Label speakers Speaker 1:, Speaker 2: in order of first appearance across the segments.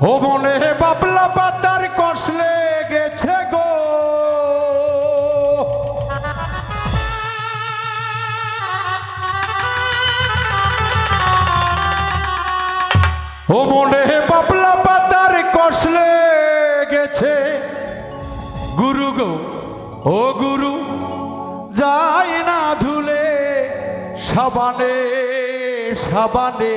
Speaker 1: ও মনে বাবলা পাতার কষলে গেছে গো। ও মনে বাবলা পাতার কষলে গেছে গুরু গো, ও গুরু, যাই না ধুলে সাবানে সাবানে।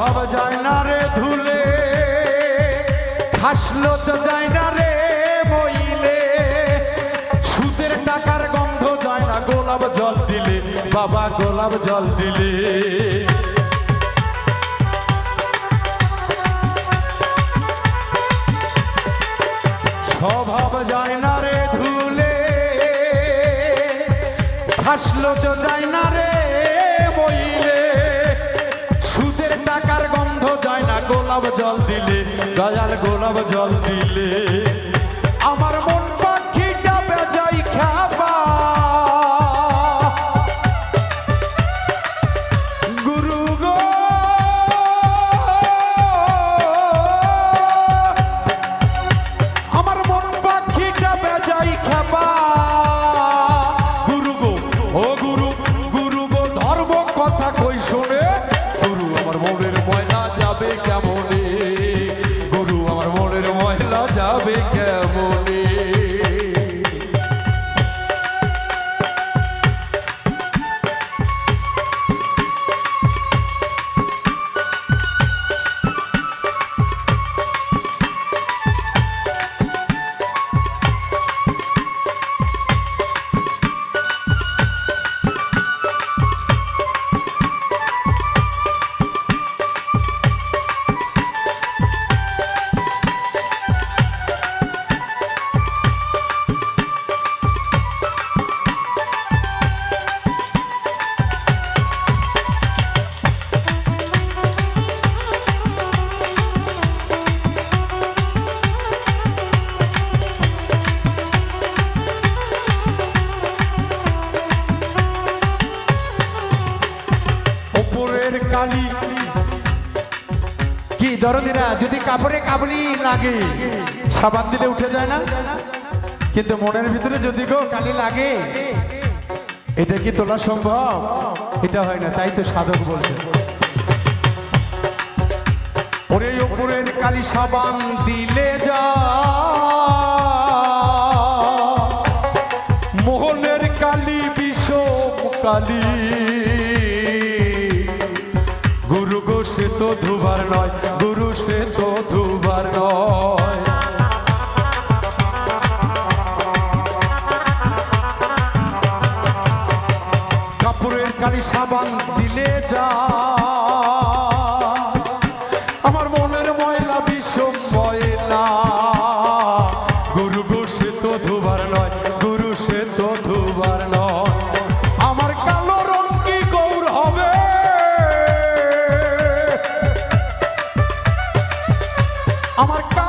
Speaker 1: স্বভাব যায় না রে ধুলে খাসলো তো যায় না রে মইলে। সুদের টাকার গন্ধ যায় না, গোলাপ জল দিলে, বাবা গোলাপ জল দিলে। স্বভাব যায় না রে ধুলে খাসলো তো যায় না রে বইলে গোলাপ জল দিলে দয়াল গোলাপ জল দিলে। ময়লা যাবে কেমনে কালি। কি দরদিরা, যদি কাপড়ে কাবলি লাগে, সাবান দিলে উঠে যায় না? কিন্তু মনের ভিতরে যদি গো কালি লাগে, এটা কি তোলা সম্ভব? এটা হয় না, তাই তো সাধক বলছে। ওরে ওপরের কালি সাবান দিলে যা। মোহনের কালি বিষ কালি। ধুবার নয় গুরু সে তো ধুবার নয়। কাপুরের কালী সাবান দিলে আমার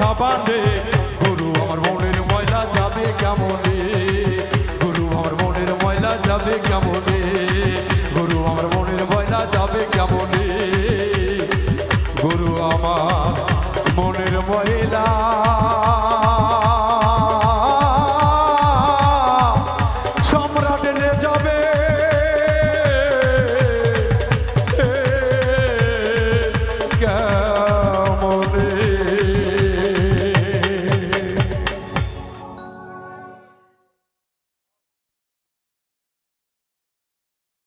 Speaker 1: বাসা গুরু, আমার মনের ময়লা যাবে কেমনে? গুরু, আমার মনের ময়লা যাবে কেমনে? গুরু, আমার মনের ময়লা যাবে কেমনে? গুরু, আমার মনের ময়লা girl.